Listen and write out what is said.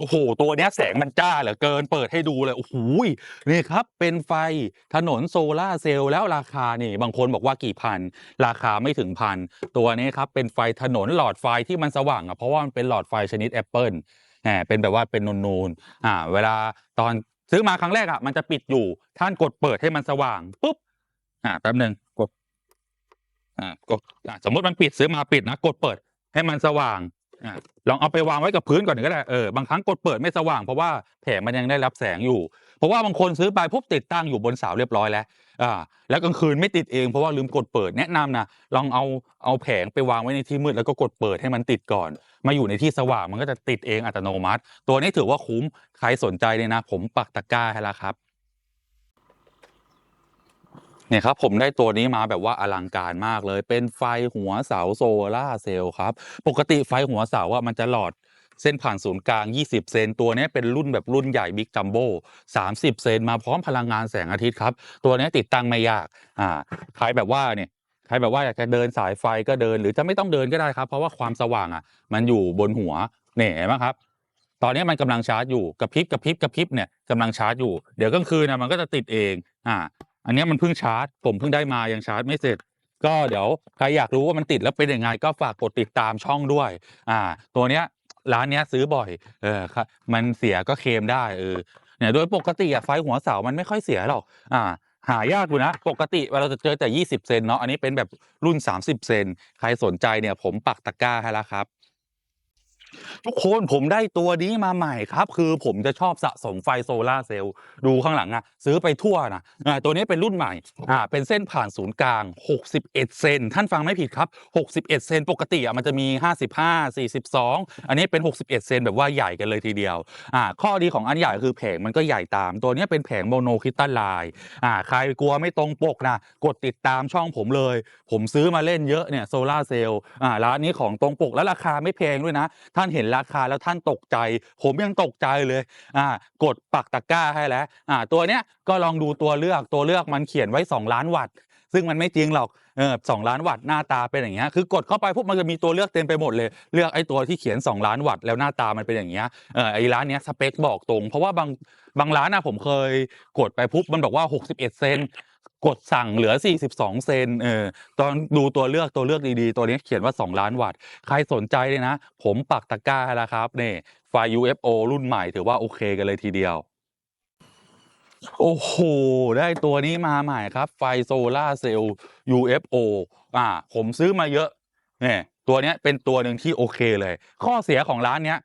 โอ้โห ตัวเนี้ยแสงมันจ้าเหลือเกินเปิดให้ดูเลย โอ้โหนี่ครับ เป็นไฟถนนโซลาเซลล์แล้วราคานี่บางคนบอกว่ากี่พัน ราคาไม่ถึงพัน ตัวนี้ครับ เป็นไฟถนนหลอดไฟที่มันสว่างอะเพราะว่ามันเป็นหลอดไฟชนิดแอปเปิลแหมเป็นแบบว่าเป็นนูนๆอ่า เวลาตอนซื้อมาครั้งแรกอะมันจะปิดอยู่ ท่านกดเปิดให้มันสว่างปุ๊บอ่าแป๊บหนึ่งกดอ่ากดสมมติมันปิดซื้อมาปิดนะกดเปิดให้มันสว่าง ลองเอาไปวางไว้กับพื้นก่อนก็ได้เออบางครั้งกดเปิดไม่สว่างเพราะว่าแผงมันยังได้รับแสงอยู่ เพราะว่าบางคนซื้อไปปุ๊บติดตั้งอยู่บนเสาเรียบร้อยแล้วอ่าแล้วกลางคืนไม่ติดเองเพราะว่าลืมกดเปิดแนะนำนะลองเอาเอาแผงไปวางไว้ในที่มืดแล้วก็กดเปิดให้มันติดก่อน มาอยู่ในที่สว่างมันก็จะติดเองอัตโนมัติ ตัวนี้ถือว่าคุ้มใครสนใจเลยนะ ผมปักตะกร้าให้แล้วครับ เนี่ยครับผมได้ตัวนี้มาแบบว่าอลังการมากเลย เป็นไฟหัวเสาโซลาร์เซลล์ครับ ปกติไฟหัวเสาว่ามันจะหลอดเส้นผ่านศูนย์กลาง 20 เซน ตัวนี้เป็นรุ่นแบบรุ่นใหญ่บิ๊กจัมโบ้30 เซน มาพร้อมพลังงานแสงอาทิตย์ครับ ตัวนี้ติดตั้งไม่ยาก อ่าใครแบบว่าเนี่ยใครแบบว่าอยากจะเดินสายไฟก็เดิน หรือจะไม่ต้องเดินก็ได้ครับ เพราะว่าความสว่างอะ มันอยู่บนหัวเนี่ยเห็นไหมครับ ตอนนี้มันกำลังชาร์จอยู่กระพริบกระพริบกระพริบเนี่ยกำลังชาร์จอยู่ เดี๋ยวกลางคืนนะมันก็จะติดเอง อ่า อันนี้มันเพิ่งชาร์จ ผมเพิ่งได้มายังชาร์จไม่เสร็จ ก็เดี๋ยวใครอยากรู้ว่ามันติดแล้วเป็นยังไงก็ฝากกดติดตามช่องด้วย อ่า ตัวเนี้ยร้านเนี้ยซื้อบ่อย เออครับมันเสียก็เคลมได้เออเนี่ยโดยปกติอะไฟหัวเสามันไม่ค่อยเสียหรอก อ่า หายากอยู่นะ ปกติเราจะเจอแต่ 20 เซนเนาะ อันนี้เป็นแบบรุ่น 30 เซน ใครสนใจเนี่ยผมปักตะกร้าให้แล้วครับ ทุกคนผมได้ตัวนี้มาใหม่ครับ คือผมจะชอบสะสมไฟโซลาเซลล์ดูข้างหลังอะซื้อไปทั่วนะอ่าตัวนี้เป็นรุ่นใหม่อ่าเป็นเส้นผ่านศูนย์กลาง 61 เซนท่านฟังไม่ผิดครับ 61 เซนปกติอะมันจะมี 55 42 อันนี้เป็น 61 เซนแบบว่าใหญ่กันเลยทีเดียวอ่าข้อดีของอันใหญ่คือแผงมันก็ใหญ่ตาม ตัวนี้เป็นแผงโมโนคริสตัลไลน์อ่าใครกลัวไม่ตรงปกนะกดติดตามช่องผมเลย ผมซื้อมาเล่นเยอะเนี่ยโซลาเซลล์อ่าร้านนี้ของตรงปกและราคาไม่แพงด้วยนะท่านเห็นราคาแล้วท่านตกใจ ผมยังตกใจเลยอ่ากดปักตะกร้าให้แล้วอ่าตัวเนี้ยก็ลองดูตัวเลือกตัวเลือกมันเขียนไว้ 2 ล้านวัตต์ ซึ่งมันไม่จริงหรอกเออสองล้านวัตต์หน้าตาเป็นอย่างเงี้ยคือกดเข้าไปปุ๊บมันจะมีตัวเลือกเต็มไปหมดเลย เลือกไอ้ตัวที่เขียน 2 ล้านวัตต์แล้วหน้าตามันเป็นอย่างเงี้ยเออไอ้ร้านเนี้ยสเปคบอกตรง เพราะว่าบางบางร้านนะผมเคยกดไปปุ๊บมันบอกว่า 61 เซนกดสั่งเหลือ 42 เซน เออ ตอนดูตัวเลือกตัวเลือกดีๆ ตัวนี้เขียนว่า 2 ล้านวัตต์ ใครสนใจเลยนะ ผมปักตะกร้าแล้วครับนี่ไฟ UFO รุ่นใหม่ถือว่าโอเคกันเลยทีเดียว โอ้โห ได้ตัวนี้มาใหม่ครับ ไฟโซล่าเซลล์ UFO อ่า ผมซื้อมาเยอะ เนี่ย ตัวเนี้ยเป็นตัวหนึ่งที่โอเคเลย ข้อเสียของร้านเนี้ย